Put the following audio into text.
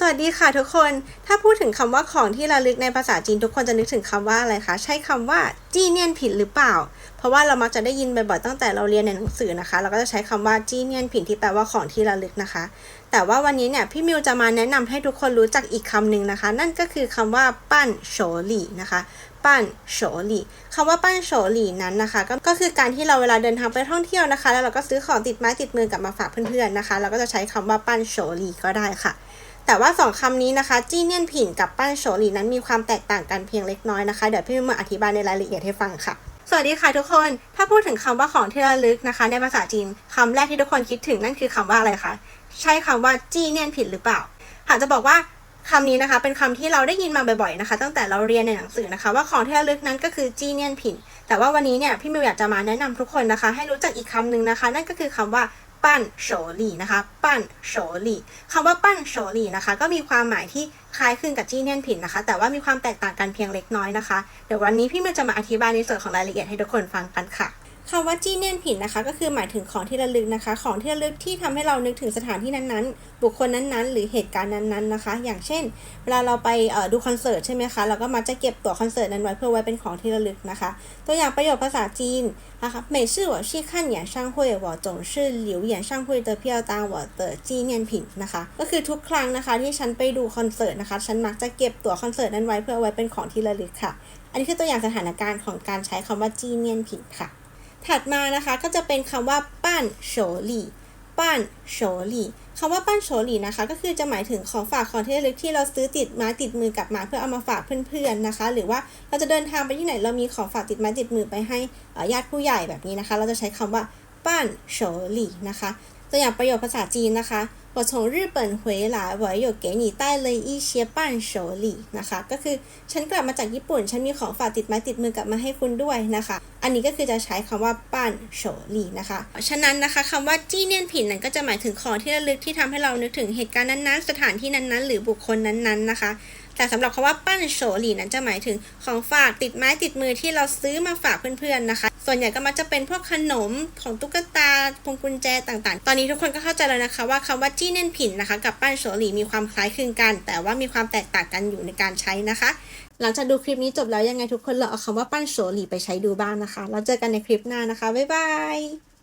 สวัสดีค่ะทุกคน ถ้าพูดถึงคำว่าของที่ระลึกในภาษาจีนทุกคนจะนึกถึงคำว่าอะไรคะ ใช้คำว่าจีเนียนผิดหรือเปล่า เพราะว่าเรามักจะได้ยินบ่อยๆตั้งแต่เราเรียนในหนังสือนะคะ เราก็จะใช้คำว่าจีเนียนผิดที่แปลว่าของที่ระลึกนะคะ แต่ว่าวันนี้เนี่ยพี่มิวจะมาแนะนำให้ทุกคนรู้จักอีกคำหนึ่งนะคะ นั่นก็คือคำว่าปั้นโฉลี่นะคะปั้นโฉลี่คำว่าปั้นโฉลี่นั้นนะคะ ก็ก็คือการที่เราเวลาเดินทางไปท่องเที่ยวนะคะ แล้วเราก็ซื้อของติดไม้ติดมือกลับมาฝากเพื่อนๆนะคะ เราก็จะใช้คำว่าปั้นโฉลี่ก็ได้ค่ะ แต่ว่าสองคำนี้นะคะจี้เนียนผินกับปั้นโฉหลีนั้นมีความแตกต่างกันเพียงเล็กน้อยนะคะ เดี๋ยวพี่มิวมาอธิบายในรายละเอียดให้ฟังค่ะสวัสดีค่ะทุกคน ถ้าพูดถึงคำว่าของที่ระลึกนะคะ ในภาษาจีนคำแรกที่ทุกคนคิดถึงนั่นคือคำว่าอะไรคะ ใช่คำว่าจี้เนียนผินหรือเปล่า หากจะบอกว่าคำนี้นะคะ เป็นคำที่เราได้ยินมาบ่อยๆนะคะ ตั้งแต่เราเรียนในหนังสือนะคะ ว่าของที่ระลึกนั้นก็คือจี้เนียนผินแต่ว่าวันนี้เนี่ยพี่มิวอยากจะมาแนะนำทุกคนนะคะ ให้รู้จักอีกคำหนึ่งนะคะ นั่นก็คือคำว่า ปั้นโฉลี่นะคะ ปั้นโฉลี่คำว่าปั้นโฉลี่นะคะ ก็มีความหมายที่คล้ายคลึงกับจี้เนียนผินนะคะ แต่ว่ามีความแตกต่างกันเพียงเล็กน้อยนะคะ เดี๋ยววันนี้พี่มันจะมาอธิบายในส่วนของรายละเอียดให้ทุกคนฟังกันค่ะ คำว่าจี้เนียนผินนะคะ ก็คือหมายถึงของที่ระลึกนะคะ ของที่ระลึกที่ทำให้เรานึกถึงสถานที่นั้นๆ บุคคลนั้นๆ หรือเหตุการณ์นั้นๆนะคะ อย่างเช่น เวลาเราไปเอ่อดูคอนเสิร์ตใช่ไหมคะเราก็มักจะเก็บตั๋วคอนเสิร์ตนั้นไว้เพื่อไว้เป็นของที่ระลึกนะคะ ตัวอย่างประโยคภาษาจีนนะคะ每次我去看演唱会我总是留演唱会的票当我的纪念品นะคะ ก็คือทุกครั้งนะคะที่ฉันไปดูคอนเสิร์ตนะคะ ฉันมักจะเก็บตั๋วคอนเสิร์ตนั้นไว้เพื่อไว้เป็นของที่ระลึกค่ะ อันนี้คือตัวอย่างสถานการณ์ของการใช้คำว่าจีเนียนผิดค่ะ ถัดมานะคะก็จะเป็นคำว่าปั้นโฉลี่ปั้นโฉลี่คำว่าปั้นโฉลี่นะคะ ก็คือจะหมายถึงของฝากของที่ระลึกที่เราซื้อติดไม้ติดมือกลับมาเพื่อเอามาฝากเพื่อนๆนะคะ หรือว่าเราจะเดินทางไปที่ไหนเรามีของฝากติดไม้ติดมือไปให้ญาติผู้ใหญ่แบบนี้นะคะ เราจะใช้คำว่าปั้นโฉลี่นะคะ ตัวอย่างประโยคภาษาจีนนะคะ我从日本回来我有给你带了一些伴手礼นะคะ ก็คือฉันกลับมาจากญี่ปุ่น ฉันมีของฝากติดไม้ติดมือกลับมาให้คุณด้วยนะคะ อันนี้ก็คือจะใช้คำว่าปั้นโฉหลี่นะคะ ฉะนั้นนะคะคำว่าจี้เนียนผินนั้นก็จะหมายถึงของที่ระลึกที่ทำให้เรานึกถึงเหตุการณ์นั้นๆ สถานที่นั้นๆ หรือบุคคลนั้นๆนะคะ แต่สำหรับคำว่าปั้นโฉหลี่นั้นจะหมายถึงของฝากติดไม้ติดมือที่เราซื้อมาฝากเพื่อนๆนะคะ ส่วนใหญ่ก็มักจะเป็นพวกขนมของตุ๊กตาพวงกุญแจต่างๆ ตอนนี้ทุกคนก็เข้าใจแล้วนะคะ ว่าคำว่าจี้เน่นผินนะคะ กับปั้นโฉหลี่มีความคล้ายคลึงกัน แต่ว่ามีความแตกต่างกันอยู่ในการใช้นะคะ หลังจากดูคลิปนี้จบแล้วยังไงทุกคนลองเอาคำว่าปั้นโฉหลี่ไปใช้ดูบ้างนะคะ แล้วเจอกันในคลิปหน้านะคะบ๊ายบาย